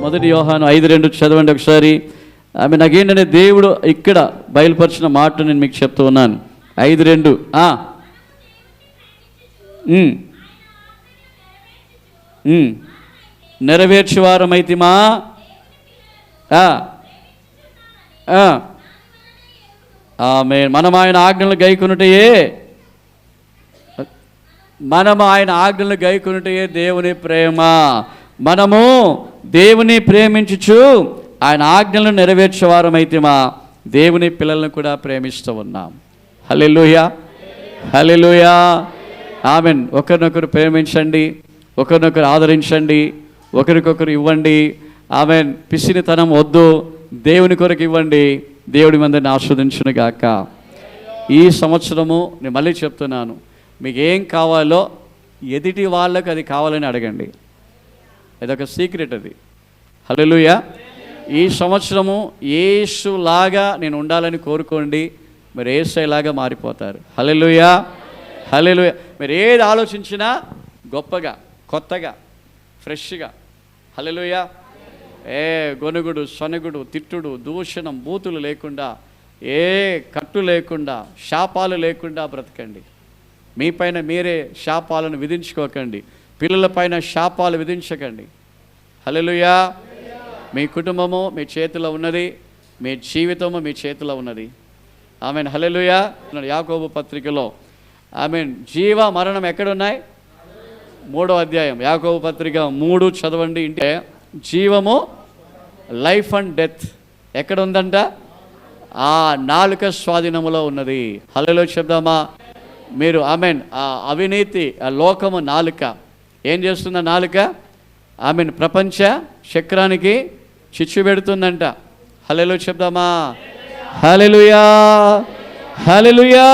మొదటి యోహాను ఐదు రెండు చదవండి ఒకసారి. ఆమె నాకేంటంటే దేవుడు ఇక్కడ బయలుపరిచిన మాట నేను మీకు చెప్తూ ఉన్నాను. ఐదు రెండు ఆ. ఉమ్. ఉమ్. ఆమె మనం ఆయన ఆజ్ఞలు గైకునుటయే. మనం ఆయన ఆజ్ఞలు గైకునుటయే దేవుని ప్రేమ. మనము దేవుని ప్రేమించుచు ఆయన ఆజ్ఞలను నెరవేర్చేవారమైతేమా? దేవుని పిల్లలను కూడా ప్రేమిస్తూ ఉన్నాం. Hallelujah hallelujah amen. ఒకరినొకరు ప్రేమించండి ఒకరినొకరు ఆదరించండి ఒకరికొకరు ఇవ్వండి. ఆమెన్. పిసినితనం వద్దు దేవుని కొరకు ఇవ్వండి దేవుడి మందిని ఆస్వాదించును గాక ఈ సంవత్సరము నేను మళ్ళీ చెప్తున్నాను మీకు ఏం కావాలో ఎదుటి వాళ్ళకి అది కావాలని అడగండి. అదొక సీక్రెట్ అది. హలోయ ఈ సంవత్సరము ఏసులాగా నేను ఉండాలని కోరుకోండి. మీరు ఏసైలాగా మారిపోతారు. హలెలుయా హలెలుయ మీరు ఏది ఆలోచించినా గొప్పగా కొత్తగా ఫ్రెష్గా. హలెలుయ ఏ గొనుగుడు సొనగుడు తిట్టుడు దూషణం బూతులు లేకుండా ఏ కట్టు లేకుండా శాపాలు లేకుండా బ్రతకండి. మీపైన మీరే శాపాలను విధించుకోకండి. పిల్లలపైన శాపాలు విధించకండి. హల్లెలూయా. మీ కుటుంబము మీ చేతిలో ఉన్నది మీ జీవితము మీ చేతిలో ఉన్నది. ఆమెన్. హల్లెలూయా. యాకోబు పత్రికలో. ఆమెన్. జీవ మరణం ఎక్కడున్నాయి? మూడో అధ్యాయం. యాకోబు పత్రిక మూడు చదవండి. ఇంటే జీవము లైఫ్ అండ్ డెత్ ఎక్కడ ఉందంట ఆ నాలుక స్వాధీనములో ఉన్నది. హలలో చెప్దామా? మీరు ఆమెన్. ఆ అవినీతి ఆ లోకము నాలుక. ఏం చేస్తున్న నాలుక? ఆమెను ప్రపంచ చక్రానికి చిచ్చు పెడుతుందంట. హలెలు చెప్దామా? Hallelujah hallelujah